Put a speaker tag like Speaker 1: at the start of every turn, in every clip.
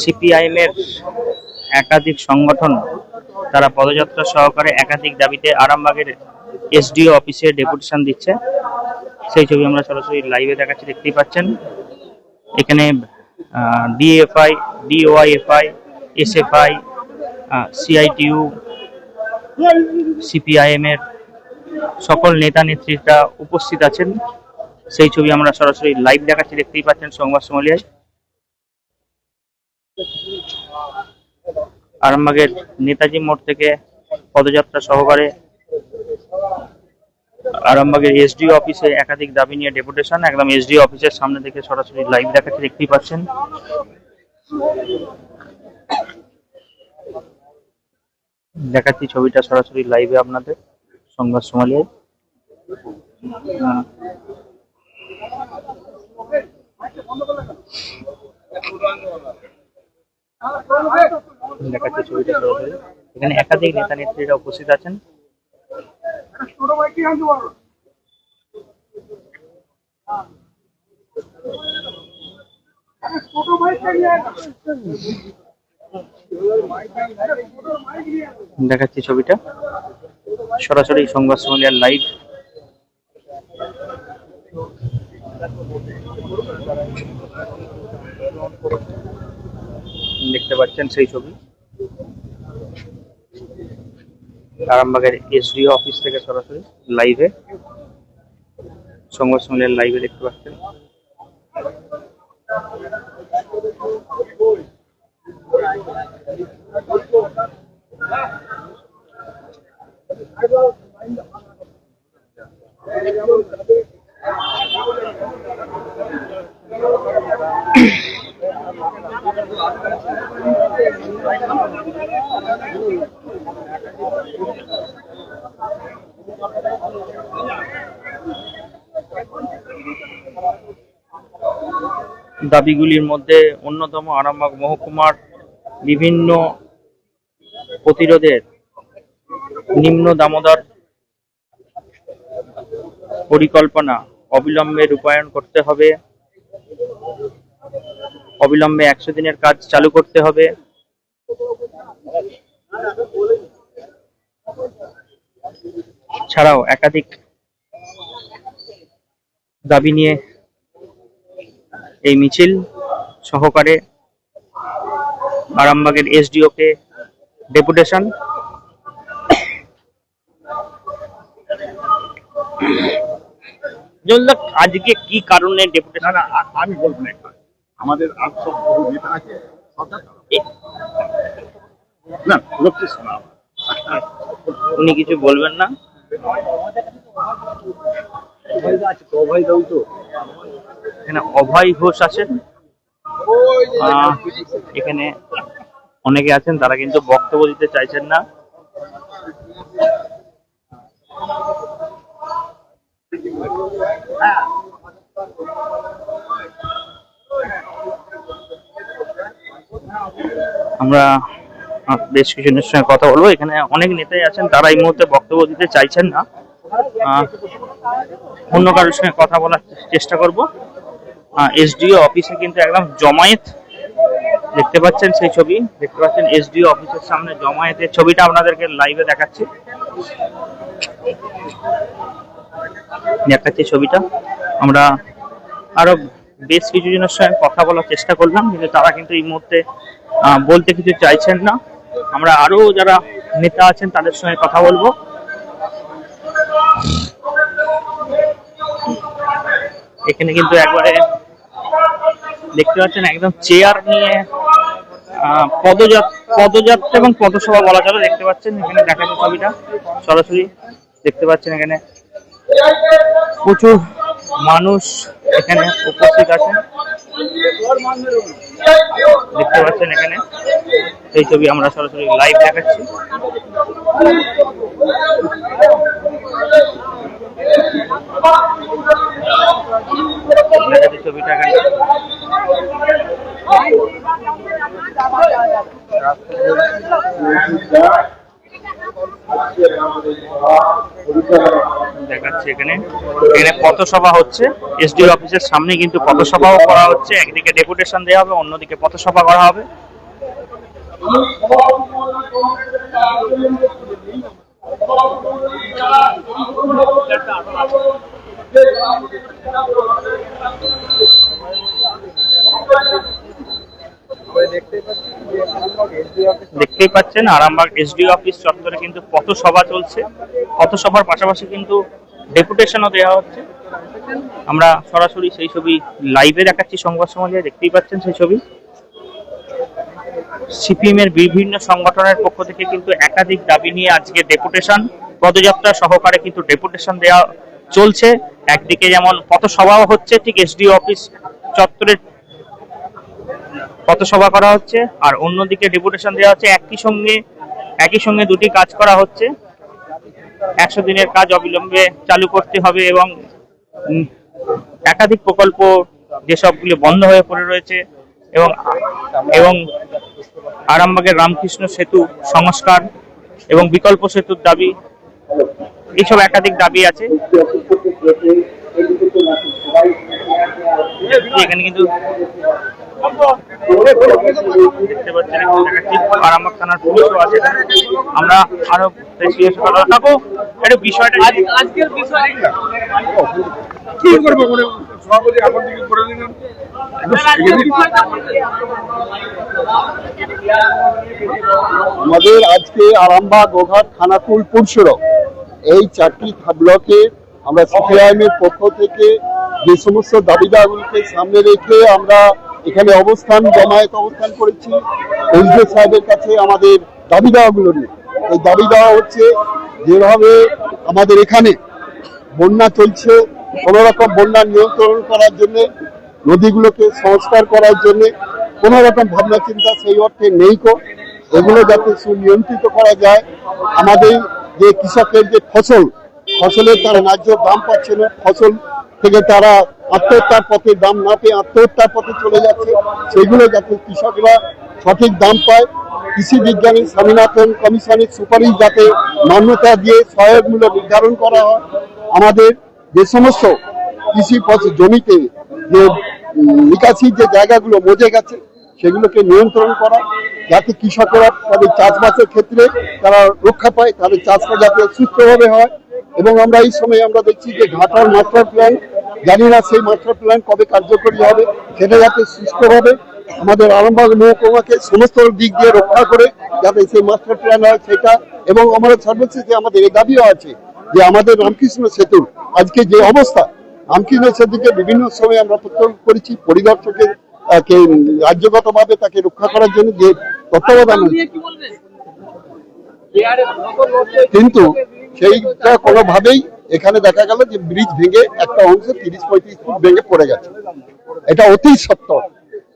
Speaker 1: CPIM এর একাধিক সংগঠন তারা পদযাত্রা সহকারে একাধিক দাবিতে আরামবাগের এসডিও অফিসে ডেপুটেশন দিচ্ছে। সেই ছবি আমরা সরাসরি লাইভে দেখাচ্ছি, দেখতেই পাচ্ছেন। এখানে ডিএফআই ডিওআইএফআই এসএফআই সিআইটিউ সিপিআইএম এর সকল নেতা নেত্রীরা উপস্থিত আছেন। সেই ছবি আমরা সরাসরি লাইভ দেখাচ্ছি, দেখতেই পাচ্ছেন সংবাদ সমলিয়ায় আরামবাগের নেতাজি মোড় থেকে পদযাত্রা সহকারে আরামবাগের এসডিও অফিসে একাধিক দাবি নিয়ে ডেপুটেশন একদম এসডিও অফিসের সামনে থেকে সরাসরি লাইভ দেখাচ্ছে দেখতেই পাচ্ছেন। দেখাচ্ছি ছবিটা সরাসরি লাইভে আপনাদের সংবাদ আহ, দেখাচ্ছি ছবিটা এখানে একাধিক নেতা নেত্রীরা উপস্থিত আছেন। দেখাচ্ছি ছবিটা। সরাসরি সংবাদ সোমালিয়ার লাইভ দেখতে পাচ্ছেন সেই ছবি। আরামবাগের এসডিও অফিস থেকে সরাসরি লাইভে সংবাদ সম্মেলনের লাইভে দেখতে পাচ্ছেন। দাবিগুলির মধ্যে অন্যতম আরামবাগ মহকুমার বিভিন্ন প্রতিরোধের নিম্ন দামোদর পরিকল্পনা অবিলম্বে রূপায়ণ করতে হবে। অবিলম্বে একশো দিনের কাজ চালু করতে হবে। ছাড়াও একাধিক দাবি নিয়ে এই মিছিল সহকারে আরামবাগের এসডিও কে ডেপুটেশন আজকে কি কারণে ডেপুটেশন?
Speaker 2: আমি বলব। আমাদের
Speaker 1: উনি কিছু বলবেন না? অভয় ঘোষ আছেন এখানে অনেকে আছেন, তারা কিন্তু বক্তব্য দিতে চাইছেন না। আমরা বেশ কিছু জনের সঙ্গে কথা বলব। এখানে অনেক নেতাই আছেন, তারা এই মুহূর্তে বক্তব্য দিতে চাইছেন না। অন্য কারোর সঙ্গে কথা বলার চেষ্টা করব। এসডিও অফিসে কিন্তু একদম জমায়েত দেখতে পাচ্ছেন সেই ছবি। দেখতে পাচ্ছেন এসডিও অফিসের সামনে জমায়েতের ছবিটা আপনাদেরকে লাইভে দেখাচ্ছি। দেখাচ্ছি ছবিটা। আমরা আরও বেশ কিছু জনের সঙ্গে কথা বলার চেষ্টা করলাম, কিন্তু তারা কিন্তু এই মুহূর্তে বলতে কিছু চাইছেন না। আমরা আরও যারা নেতা আছেন, তাদের সঙ্গে কথা বলব। এখানে কিন্তু একবারে দেখতে পাচ্ছেন, একদম চেয়ার নিয়ে পদযাত্রা পদযাত্রা এবং পথসভা বলা চলে, দেখতে পাচ্ছেন, এখানে দেখাচ্ছে ছবিটা। সরাসরি দেখতে পাচ্ছেন এখানে প্রচুর মানুষ এখানে উপস্থিত আছেন। দেখতে পাচ্ছেন এখানে। সেই ছবি আমরা সরাসরি লাইভ দেখাচ্ছি। ছবিটা দেখাচ্ছে এখানে। এখানে পথসভা হচ্ছে। এসডিও অফিসের সামনে কিন্তু পথসভাও করা হচ্ছে। একদিকে ডেপুটেশন দেওয়া হবে, অন্যদিকে পথসভা করা হবে। দেখতেই পাচ্ছেন আরামবাগ এসডি অফিস চত্বরে কিন্তু পথসভা চলছে। পথসভার পাশাপাশি কিন্তু ডেপুটেশনও দেওয়া হচ্ছে। আমরা সরাসরি সেই ছবি লাইভে দেখাচ্ছি, সংবাদ সমাজে দেখতেই পাচ্ছেন সেই ছবি। সিপিএম এর বিভিন্ন সংগঠনের পক্ষ থেকে কিন্তু একাধিক দাবি নিয়ে আজকে ডেপুটেশন পদযাত্রা সহকারে কিন্তু ডেপুটেশন দেওয়া চলছে। একদিকে যেমন পথসভাও হচ্ছে, ঠিক এসডি অফিস চত্বরের পথসভা করা হচ্ছে, আর অন্যদিকে ডেপুটেশন দেওয়া হচ্ছে, একই সঙ্গে একই সঙ্গে দুটি কাজ করা হচ্ছে। একশো দিনের কাজ অবিলম্বে চালু করতে হবে এবং একাধিক প্রকল্প যেসবগুলি বন্ধ হয়ে পড়ে রয়েছে এবং এবং আরামবাগের রামকৃষ্ণ সেতু সংস্কার এবং বিকল্প সেতুর দাবি, এইসব একাধিক দাবি আছে। এখানে কিন্তু দেখতে পাচ্ছেন একটু আরামবাগ থানার পুলিশও আছে। আমরা আরও কথা একটু বিষয়টা
Speaker 3: আজকের বিষয়
Speaker 2: কি করব মানে সভাপতি এখন থেকে করে দিলেন
Speaker 3: আজকের বিষয়টা বলবেন।
Speaker 4: আমাদের আজকে আরামবাগ গোঘাট খানাকুল পুরসুরক এই চারটি ব্লকে আমরা সিপিআইএম এর পক্ষ থেকে যে সমস্ত দাবি দাওয়াগুলিকে সামনে রেখে আমরা এখানে অবস্থান, জমায়েত অবস্থান করেছি। এসডিও সাহেবের কাছে আমাদের দাবি দাওয়াগুলো নিয়ে। এই দাবি দেওয়া হচ্ছে যেভাবে আমাদের এখানে বন্যা চলছে, কোনো রকম বন্যা নিয়ন্ত্রণ করার জন্য, নদীগুলোকে সংস্কার করার জন্য, কোনো রকম ভাবনা চিন্তা সেই অর্থে নেই কো। এগুলো যাতে সুনিয়ন্ত্রিত করা যায়। আমাদের যে কৃষকের যে ফসল, ফসলের তারা ন্যায্য দাম পাচ্ছে না। ফসল থেকে তারা আত্মহত্যার পথে দাম না পেয়ে আত্মহত্যার পথে চলে যাচ্ছে। সেগুলো যাতে কৃষকরা সঠিক দাম পায়। কৃষি বিজ্ঞানী স্বামীনাথন কমিশনের সুপারিশ যাতে মান্যতা দিয়ে সহায়ক মূল্য নির্ধারণ করা হয়। আমাদের যে সমস্ত কৃষি জমিতে যে নিকাশির যে জায়গাগুলো মজে গেছে, সেগুলোকে নিয়ন্ত্রণ করা, যাতে কৃষকরা তাদের চাষবাসের ক্ষেত্রে তারা রক্ষা পায়, তাদের চাষটা যাতে সুস্থভাবে হয়। এবং আমরা এই সময় আমরা দেখছি যে ঘাটার মাস্টার প্ল্যান জানি না সেই মাস্টার প্ল্যান কবে কার্যকরী হবে সেটা যাতে সুস্থভাবে আমাদের আরামবাগ মহকুমাকে সমস্ত দিক দিয়ে রক্ষা করে যাতে সেই মাস্টার প্ল্যান হয় সেটা এবং আমরা সর্বশেষে আমাদের এই দাবিও আছে যে আমাদের রামকৃষ্ণ সেতুর আজকে যে অবস্থা রামকৃষ্ণ সেতুকে বিভিন্ন সময় আমরা প্রত্যক্ষ করেছি পরিদর্শকের রাজ্যগতভাবে তাকে রক্ষা করার জন্য যে তত্ত্বাবধান কিন্তু সেইটা কোনোভাবেই এখানে দেখা গেল যে ব্রিজ ভেঙে একটা অংশ তিরিশ পঁয়ত্রিশ ফুট ভেঙে পড়ে গেছে। এটা অতি সত্য,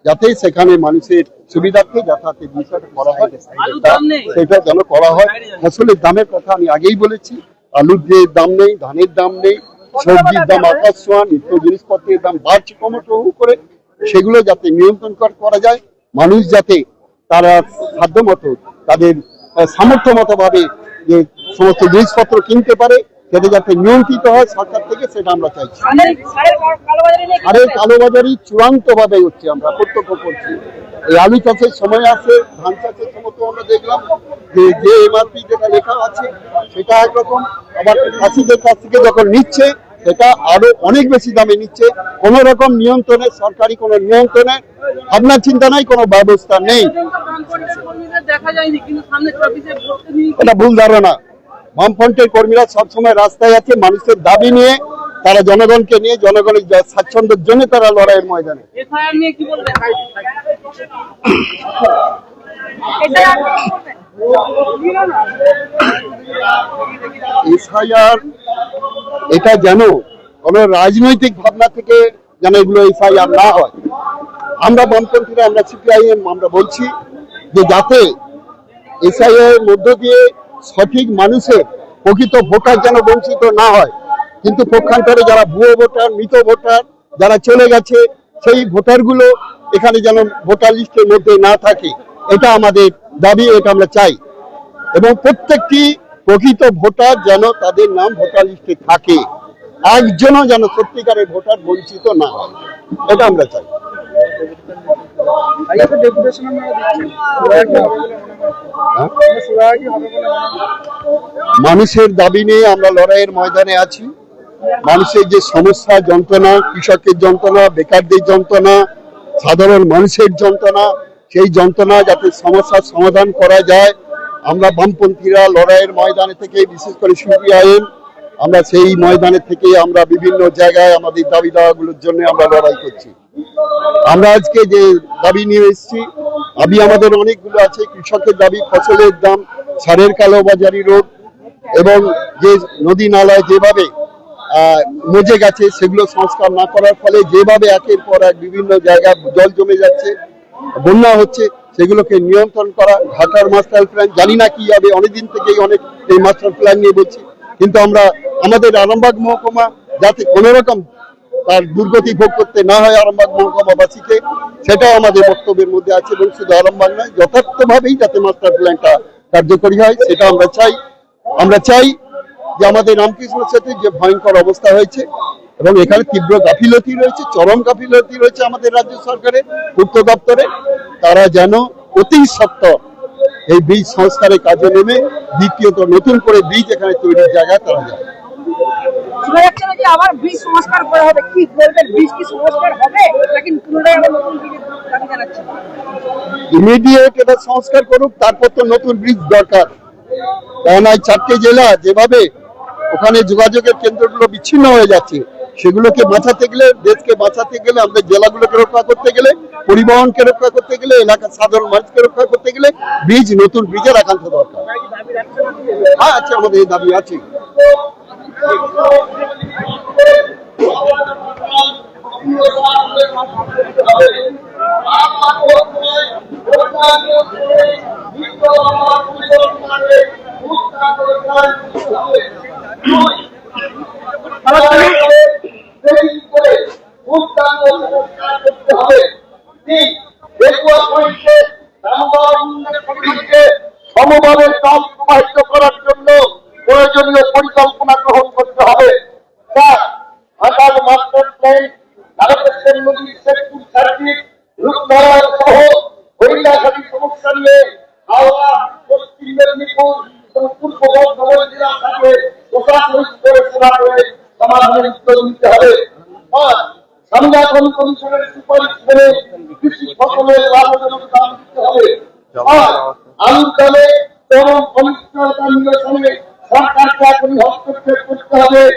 Speaker 4: যাতে সেখানে মানুষের সুবিধার্থে যাতায়াতের বিষয়টা করা হয় সেটা যেন করা হয়। ফসলের দামের কথা আমি আগেই বলেছি, আলুর যে দাম নেই, ধানের দাম নেই, সবজির দাম আকাশ ছোঁয়া, নিত্য জিনিসপত্রের দাম বাড়ছে ক্রমশ করে, সেগুলো যাতে নিয়ন্ত্রণ করা যায়। মানুষ যাতে তারা সাধ্য মতো তাদের সামর্থ্য মতো ভাবে যে সমস্ত জিনিসপত্র কিনতে পারে সেটা যাতে নিয়ন্ত্রিত হয় সরকার থেকে সেটা আমরা চাইছি। আরে কালোবাজারি চূড়ান্ত ভাবে হচ্ছে আমরা প্রত্যক্ষ করছি। এই আলু চাষের সময় আছে ধান চাষের সময় তো আমরা দেখলাম যে যে এমআরপি যেটা লেখা আছে সেটা একরকম। আবার চাষিদের কাছ থেকে যখন নিচ্ছে সেটা আরও অনেক বেশি দামে নিচ্ছে। কোন রকম নিয়ন্ত্রণে সরকারি কোনো নিয়ন্ত্রণে ভাবনা চিন্তা নাই কোনো ব্যবস্থা নেই। এটা ভুল ধারণা। বামফ্রন্টের কর্মীরা সবসময় রাস্তায় আছে মানুষের দাবি নিয়ে তারা জনগণকে নিয়ে জনগণের স্বাচ্ছন্দ্যের জন্য তারা লড়াইয়ের ময়দানে।
Speaker 3: এফআইআর
Speaker 4: এটা যেন কোন রাজনৈতিক ভাবনা থেকে যেন এগুলো এসআইআর না হয়। আমরা বামপন্থীরা আমরা সিপিআইএম আমরা বলছি যে যাতে এসআইআর এর মধ্য দিয়ে সঠিক মানুষের প্রকৃত ভোটার যেন বঞ্চিত না হয়। কিন্তু পক্ষান্তরে যারা ভুয়ো ভোটার, মৃত ভোটার যারা চলে গেছে, সেই ভোটারগুলো এখানে যেন ভোটার লিস্টের মধ্যে না থাকে, এটা আমাদের দাবি, এটা আমরা চাই। এবং প্রত্যেকটি প্রকৃত ভোটার যেন তাদের নাম ভোটার লিস্টে থাকে, একজনও যেন সত্যিকারের ভোটার বঞ্চিত না হয়, এটা আমরা চাই।
Speaker 5: হ্যাঁ? মানুষের দাবি নিয়ে আমরা লড়াইয়ের ময়দানে আছি। মানুষের যে সমস্যা যন্ত্রণা কৃষকের যন্ত্রণা বেকারদের যন্ত্রণা সাধারণ মানুষের যন্ত্রণা সেই যন্ত্রণা যাতে সমস্যার সমাধান করা যায়। আমরা বামপন্থীরা লড়াইয়ের ময়দানে থেকে বিশেষ করে সিপিআইএম আমরা সেই ময়দানে থেকে আমরা বিভিন্ন জায়গায় আমাদের দাবি দাওয়াগুলোর জন্য আমরা লড়াই করছি। আমরা আজকে যে দাবি নিয়ে এসেছি দাবি আমাদের অনেকগুলো আছে, কৃষকের দাবি, ফসলের দাম, সারের কালোবাজারি রোগ এবং যে নদী নালায় যেভাবে মজে গেছে, সেগুলো সংস্কার না করার ফলে যেভাবে একের পর এক বিভিন্ন জায়গায় জল জমে যাচ্ছে, বন্যা হচ্ছে, সেগুলোকে নিয়ন্ত্রণ করা, ঢাকার মাস্টার প্ল্যান জানি না কি হবে, অনেকদিন থেকেই অনেক এই মাস্টার প্ল্যান নিয়ে বলছি, কিন্তু আমরা আমাদের আরামবাগ মহকুমা যাতে কোনো রকম তার দুর্গতি ভোগ করতে না হয় আরামবাগ মহকুমাবাসীকে, সেটাও আমাদের বক্তব্যের মধ্যে আছে এবং শুধু আরামবাগ নয়, যথার্থভাবেই যাতে মাস্টার প্ল্যানটা কার্যকরী হয়, সেটা আমরা চাই। আমরা চাই যে আমাদের রামকৃষ্ণ সেতুর যে ভয়ঙ্কর অবস্থা হয়েছে এবং এখানে তীব্র গাফিলতি রয়েছে, চরম গাফিলতি রয়েছে আমাদের রাজ্য সরকারের, পূর্ত দপ্তরে তারা যেন অতি সত্তর এই ব্রিজ সংস্কারের কাজে নেমে দ্বিতীয়ত নতুন করে ব্রিজ এখানে তৈরির জায়গায় তারা যায়
Speaker 3: শোনা যাচ্ছে না যে আবার ব্রিজ সংস্কার করা হবে? কি বলবেন? ব্রিজ কি সংস্কার হবে? নাকি পুনরায় আবার নতুন ব্রিজের দাবি জানাচ্ছে।
Speaker 5: ইমিডিয়েট এটা সংস্কার করুক তারপর তো নতুন ব্রিজ দরকার। কারণ এই চারটে জেলা যেভাবে ওখানে যোগাযোগের কেন্দ্রগুলো বিচ্ছিন্ন হয়ে যাচ্ছে সেগুলোকে বাঁচাতে গেলে দেশকে বাঁচাতে গেলে আমাদের জেলাগুলোকে রক্ষা করতে গেলে পরিবহনকে রক্ষা করতে গেলে এলাকার সাধারণ মানুষকে রক্ষা করতে গেলে ব্রিজ নতুন ব্রিজের একান্ত দরকার। হ্যাঁ আছে আমাদের এই দাবি আছে। সমভাবে কাজ প্রবাহিত করার জন্য প্রয়োজনীয় পরিকল্পনা গ্রহণ করতে হবে চার ঢাকার মাস্টার প্ল্যান ভারতের নদীর সেতুর সার্কিট রূপনারায়ণ সহ হরিণাঘাটি সমস্যা নিয়ে হাওড়া পশ্চিম মেদিনীপুর এবং পূর্ব বর্ধমান জেলা থেকে প্রশাসনিক গবেষণা করে সমাধানের উত্তর দিতে হবে পাঁচ সংরক্ষণ কমিশনের সুপারিশ মেনে কৃষি ফসলের লাভজনক দাম দিতে হবে পাঁচ আলুর দামে চরম অনিশ্চয়তা নিরসনে সরকারকে এখনই হস্তক্ষেপ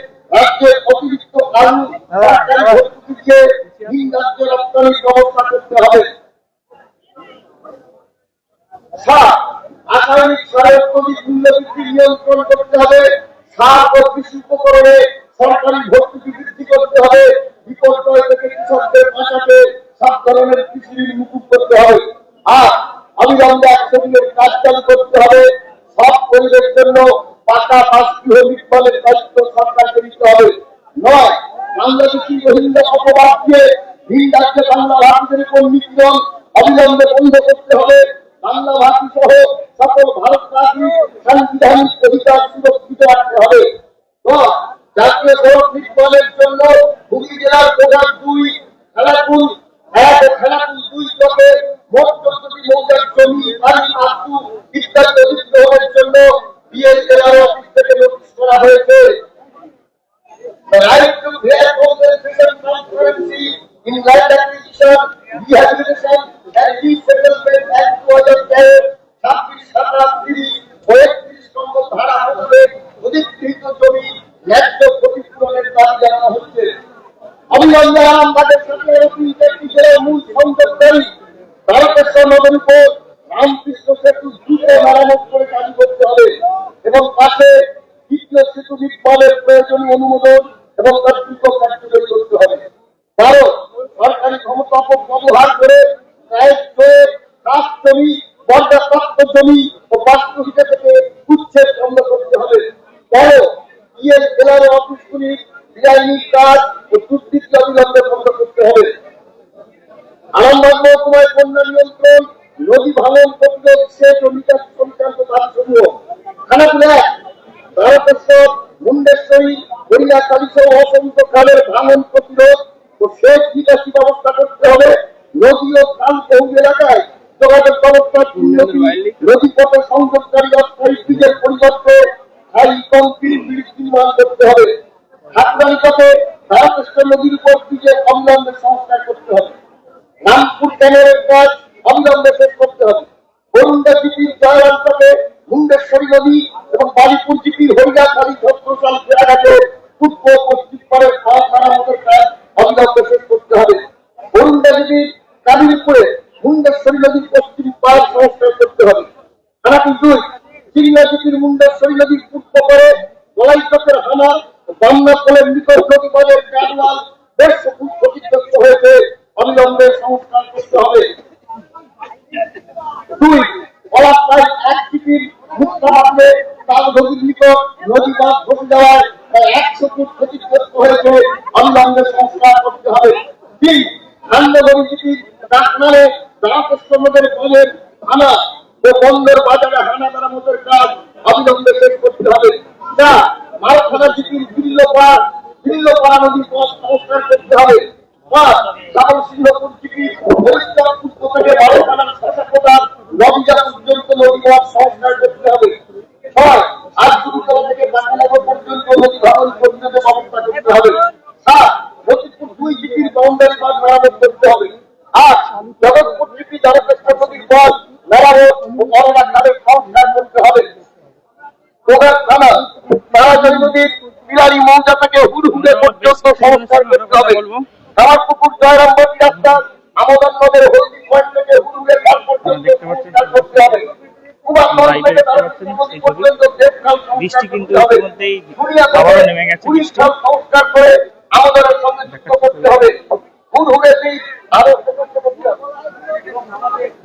Speaker 5: করতে কৃষকদের কৃষি মুকুব করতে হবে। আর একশো কাজ চালু করতে হবে। সব পরিবেশ জন্য পাকা বাসগৃহ নির্মাণের দায়িত্ব সরকারকে নিতে হবে। নয়, বাংলাদেশি রোহিঙ্গা অপবাদ দিয়ে ভিন রাজ্যে বাংলা ভাষীদের উপর নিপীড়ন অবিলম্বে বন্ধ করতে হবে। বাংলা ভাষী সহ সকল ভারতবাসী সাংবিধানিক অধিকার সুরক্ষিত রাখতে হবে দশ, জাতীয় সড়ক নির্মাণের জন্য হুগলি জেলার প্রধান দুই খেলাপুর এক ও খেলাপুর দুই ব্লকে মোট চোদ্দটি মৌজার জমি বাড়ি বাস্তু ইত্যাদি অধিগ্রহণের জন্য বিএসএলআর অফিস থেকে নোটিশ করা হয়েছে The right to fair compensation transparency in land acquisition, rehabilitation and resettlement act two হাজার তেরো ছাব্বিশ সাতাশ তিরিশ ও একত্রিশ নম্বর ধারা অনুযায়ী অধিকৃত জমি ন্যায্য ক্ষতিপূরণের দাবি জানানো হচ্ছে অবিলম্বে আরামবাগের সাথে এরকম একটি জেলার মূল অসংখ্য ভাঙন প্রতিরোধ ও সেচ নিকাশি ব্যবস্থা করতে হবে। নদী ও খাল এলাকায় যোগাযোগ ব্যবস্থা নদী উন্নতি নদীপথে সংযোগকারী অস্থায়ী ব্রিজের পরিবর্তে হাই কংক্রিট ব্রিজ নির্মাণ করতে হবে হাতরানি পথে ভারতেশ্বর নদীর উপর ব্রিজের অবিলম্বে সংস্কার করতে হবে রামপুর ক্যানেলের কাজ অবিলম্বে শেষ করতে হবে বরুণা জিপির জয়রামটাকে মুন্ডেশ্বরী নদী এবং বালিপুর জিপির হরিয়াখালী ছত্রসাল ফেরাঘাটে পূর্ব পশ্চিম পাড়ের পাঁচ মেরামতের কাজ অবিলম্বে শেষ করতে হবে বরুণা জিপির কালিরপুরে মুন্ডেশ্বরী নদীর পশ্চিম পাড় সংস্কার করতে হবে খানাকুল দুই মুন্ডেশ্বরী নদীর পূর্ব করে গলাই চকের হামার বাংলা ফলে নিকট নদী বাজার কারওয়াল, বেশ ক্ষতিগ্রস্ত হয়েছে। অবিলম্বে সংস্কার করতে হবে দুই পলাশপাড় এক সিটির মুক্তাবাদে তালনদীর নিকট নদী বাঁধ ধসে যাওয়ায় প্রায় একশো ফুট ক্ষতিগ্রস্ত হয়েছে অবিলম্বে সংস্কার করতে হবে তিন ধান্যগরী সিটির কাকনালে রামকৃষ্ণ নদের বনের থানা ও বন্দর বাজারে হানা মেরামতের কাজ অবিলম্বে শেষ করতে হবে চার মালখানা সিটির বিল্লপাড় বিল্লপাড়া নদীর পথ সংস্কার করতে হবে পাঁচ ডাবল সিংহপুর সিটি হরিদ্বার পূর্ব থেকে বারোখানা শাসকতা নবীজা পর্যন্ত নদীপথ সংস্কার করতে হবে ছয় আজগুরুতলা থেকে বাংলানগর পর্যন্ত নদী ভবন পর্যন্ত ব্যবস্থা করতে হবে সাত লতিপুর দুই জিপির বাউন্ডারি বাঁধ মেরামত করতে হবে আট জগৎপুর জিপি জলকৃষ্ণ নদীর পথ মেরামত ও করোনা খালের সংস্কার করতে হবে কোগার থানা তারাজল নদীর বিলারি মৌজা থেকে হুড়হুড়ে পর্যন্ত সংস্কার করতে হবে আমার পুকুর জয়রামবাটি রাস্তা আমাদের নদের হলদি পয়েন্ট থেকে হুড়হুড়ে খাল পর্যন্ত সংস্কার করতে হবে কুমারগঞ্জ
Speaker 1: লাইভে
Speaker 5: থেকে
Speaker 1: দেখতে
Speaker 5: তারাপীঠ
Speaker 1: পাচ্ছেন
Speaker 5: নদী
Speaker 1: সেই ছবি।
Speaker 5: পর্যন্ত দেড় খাল সংস্কার
Speaker 1: বৃষ্টি কিন্তু ইতিমধ্যেই আবারও নেমে গেছে বৃষ্টি।
Speaker 5: আমাদের সঙ্গে যুক্ত করতে হবে।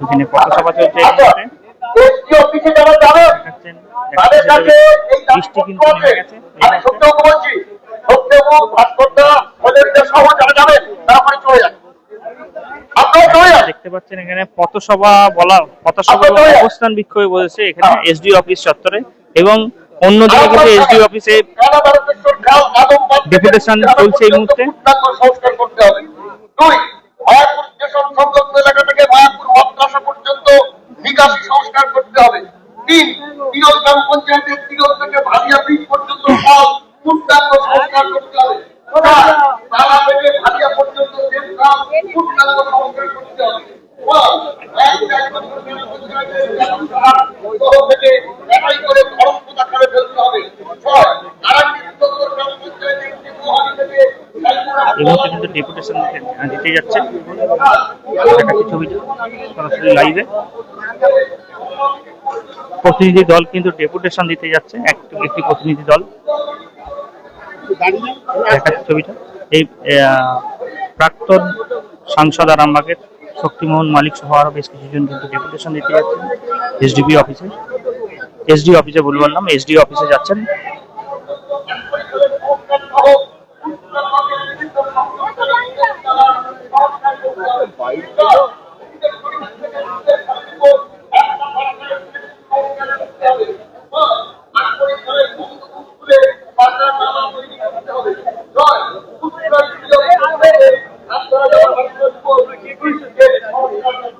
Speaker 1: এখানে পথসভা চলছে
Speaker 5: আচ্ছা,
Speaker 1: বৃষ্টি কিন্তু নেমে গেছে দেখতে পাচ্ছেন এখানে পথসভা বলা পথসভা অবস্থান বিক্ষোভে বলেছে এখানে
Speaker 5: হ্যাঁ।
Speaker 1: এসডি অফিস চত্বরে এবং অন্যদিকে কিন্তু এসডি অফিসে ডেপুটেশন চলছে এই মুহূর্তে।
Speaker 5: সংস্কার করতে হবে দুই মায়াপুর স্টেশন সংলগ্ন এলাকা থেকে মায়াপুর মাদ্রাসা পর্যন্ত নিকাশি সংস্কার করতে হবে তিন তিরল গ্রাম পঞ্চায়েতের থেকে ভাবিয়া ব্রিজ পর্যন্ত হল পূর্ণাঙ্গ সংস্কার করতে হবে চার, তালা থেকে ভালিয়া পর্যন্ত দেড় খাল পূর্ণাঙ্গ সংস্কার করতে হবে পাঁচ, এক এক বছর ধরে পঞ্চায়েতের ব্যবস্থা সহ থেকে একাই করে ধর্মপুর আকারে ফেলতে হবে ছয় নারায়ণগঞ্জ উত্তর গ্রাম পঞ্চায়েতের ত্রিপুহারি থেকে
Speaker 1: এই মুহূর্তে কিন্তু ডেপুটেশন দিতে যাচ্ছে প্রতিনিধি দল কিন্তু ডেপুটেশন দিতে যাচ্ছে, একটি প্রতিনিধি দল। ছবিটা। এই প্রাক্তন সাংসদ আর আরামবাগের শক্তিমোহন মালিক সহ আরও বেশ কিছুজন কিন্তু ডেপুটেশন দিতে যাচ্ছেন এসডিপি অফিসে এসডি অফিসে বলে বললাম এসডি অফিসে যাচ্ছেন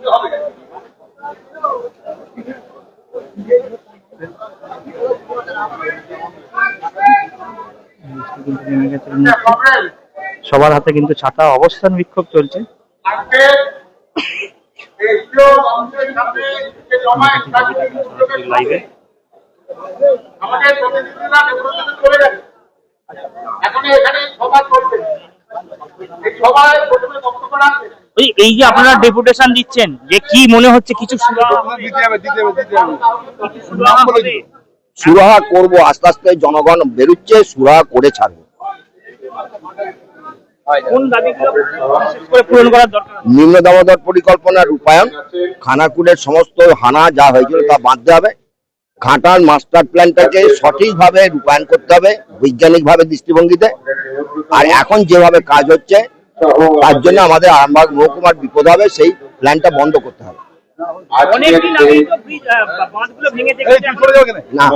Speaker 5: হবে
Speaker 1: বৃষ্টি কিন্তু নেমে গেছে এই মুহূর্তে। সবার হাতে কিন্তু ছাতা অবস্থান বিক্ষোভ চলছে। লাইভে
Speaker 5: আমাদের প্রতিনিধিরা চলে এখন এখানে সভা এই সভায় প্রথমে বক্তব্য রাখবে
Speaker 1: ওই এই যে আপনারা ডেপুটেশন দিচ্ছেন যে কি মনে হচ্ছে কিছু? সুরাহা
Speaker 6: করব আস্তে আস্তে জনগণ বেরোচ্ছে সুরাহা করে ছাড়বো।
Speaker 1: কোন দাবিগুলো পূরণ করার দরকার
Speaker 6: নিম্ন দামোদর পরিকল্পনার রূপায়ণ খানাকুলের সমস্ত হানা যা হয়েছিল তা বাঁধতে হবে। ঘাটার মাস্টার প্ল্যানটাকে সঠিকভাবে রূপায়ণ করতে হবে বৈজ্ঞানিকভাবে দৃষ্টিভঙ্গিতে। আর এখন যেভাবে কাজ হচ্ছে তার জন্য আমাদের আরামবাগ মহকুমার বিপদ হবে সেই প্ল্যানটা বন্ধ করতে হবে। না।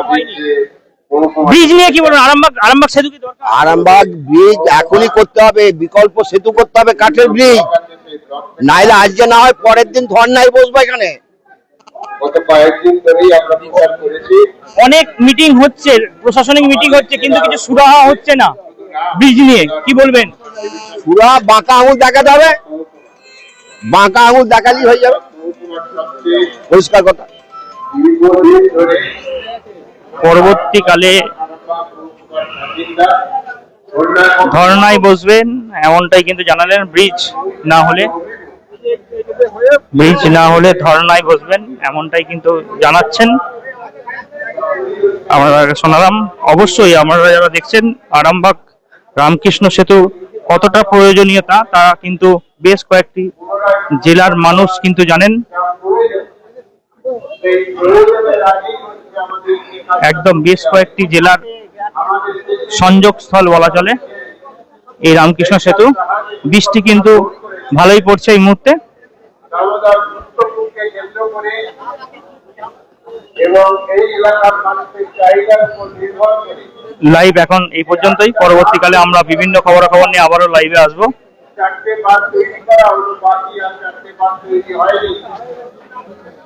Speaker 1: ব্রিজ নিয়ে কি বলবেন? আরামবাগ আরামবাগ সেতু কি দরকার?
Speaker 6: আরামবাগ ব্রিজ এখনই করতে হবে বিকল্প সেতু করতে হবে কাঠের ব্রিজ নাইলে আজকে না হয় পরের দিন ধর্নায় বসবো এখানে।
Speaker 1: অনেক মিটিং হচ্ছে প্রশাসনিক মিটিং হচ্ছে কিন্তু কিছু সুরাহা হচ্ছে না ব্রিজ নিয়ে। কি বলবেন?
Speaker 6: পুরা বাঁকা আঙুল দেখাতে হবে। বাঁকা আঙুল দেখালেই হয়ে যাবে। পরিষ্কার কথা।
Speaker 1: পরবর্তীকালে ধর্নায় বসবেন, এমনটাই কিন্তু জানালেন, ব্রিজ না হলে, ব্রিজ না হলে ধর্নায় বসবেন, এমনটাই কিন্তু জানাচ্ছেন। আমরা শোনালাম, অবশ্যই আমরা যারা দেখছেন, আরামবাগ রামকৃষ্ণ সেতু কতটা প্রয়োজনীয়তা, তা কিন্তু বেশ কয়েকটি জেলার মানুষ কিন্তু জানেন। একদম বেশ কয়েকটি জেলার সংযোগস্থল বলা চলে এই রামকৃষ্ণ সেতু। বৃষ্টি কিন্তু ভালোই পড়ছে এই মুহূর্তে। লাইভ এখন এই পর্যন্তই। পরবর্তীকালে আমরা বিভিন্ন খবরাখবর নিয়ে আবারও লাইভে আসব।
Speaker 2: চারটে বাস তৈরি করা হলো, বাকি আর চারটে বাস তৈরি হয়নি।